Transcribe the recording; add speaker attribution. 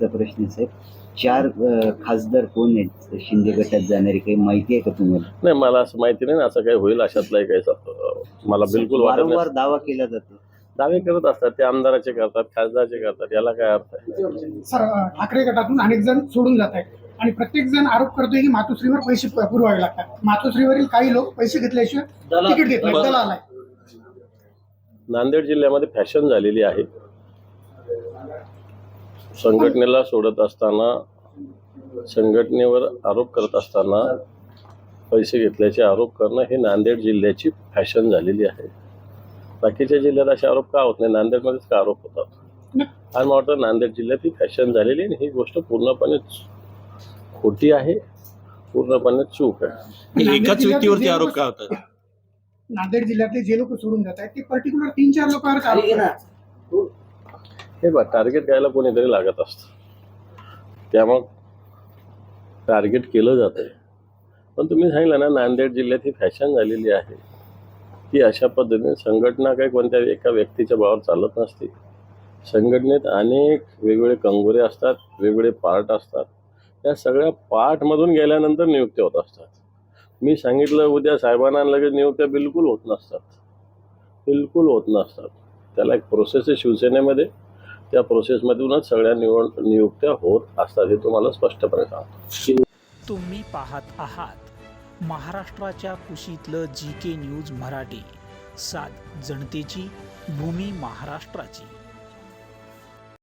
Speaker 1: चा प्रश्न आहे साहेब. चार खासदार कोण आहेत? शिंदे गटात जाणारे काही माहिती आहे का तुम्हाला?
Speaker 2: नाही मला असं माहिती नाही ना असं काही होईल अशातलाही काही मला बिलकुल वाटत
Speaker 1: वारंवार
Speaker 2: नाही
Speaker 1: दावा केला जातो.
Speaker 2: दावे करत असतात ते आमदाराचे करतात खासदारचे करतात याला काय अर्थ आहे?
Speaker 3: सर ठाकरे गटातून अनेक जण सोडून जात आहेत. आणि प्रत्येक जण आरोप करतोय की मातोश्रीवर पैसे पुरवावे लागतात. मातोश्रीवरील काही लोक पैसे घेतल्याशिवाय तिकीट
Speaker 2: नांदेड जिल्ह्यामध्ये फॅशन झालेली आहे. संघटनेला सोडत असताना संघटनेवर आरोप करत असताना पैसे घेतल्याचे आरोप करणं हे नांदेड जिल्ह्याची फॅशन झालेली आहे. बाकीच्या जिल्ह्यात असे आरोप का होत नाही? नांदेडमध्येच का आरोप होतात? आणि मला वाटतं नांदेड जिल्ह्यात ही फॅशन झालेली आहे आणि ही गोष्ट पूर्णपणे खोटी आहे पूर्णपणे चूक आहे.
Speaker 3: नांदेड
Speaker 4: एकाच व्यक्तीवरती आरोप का होतात?
Speaker 3: नांदेड जिल्ह्यातले जे लोक सोडून जात आहेत ते पर्टिक्युलर तीन चार लोकांवर आरोप करतात.
Speaker 2: हे बघ टार्गेट घ्यायला कोणीतरी लागत असतं. त्यामुळं टार्गेट केलं जातं आहे पण तुम्ही सांगितलं ना नांदेड जिल्ह्यात ही फॅशन झालेली आहे. ती अशा पद्धतीने संघटना काही कोणत्या एका व्यक्तीच्या भावावर चालत नसते. संघटनेत अनेक वेगवेगळे कंगोरे असतात वेगवेगळे पार्ट असतात. त्या सगळ्या पार्टमधून गेल्यानंतर नियुक्त्या होत असतात. मी सांगितलं उद्या साहेबांना लगेच नियुक्त्या बिलकुल होत नसतात. बिलकुल होत नसतात. त्याला एक प्रोसेस आहे शिवसेनेमध्ये. त्या प्रोसेसमधूनच सगळ्या निवड नियुक्त्या होत असतात हे तुम्हाला स्पष्टपणे सांगतो.
Speaker 5: तुम्ही पाहत आहात महाराष्ट्राच्या कुशीतलं जी के न्यूज मराठी. सात जनतेची भूमी महाराष्ट्राची.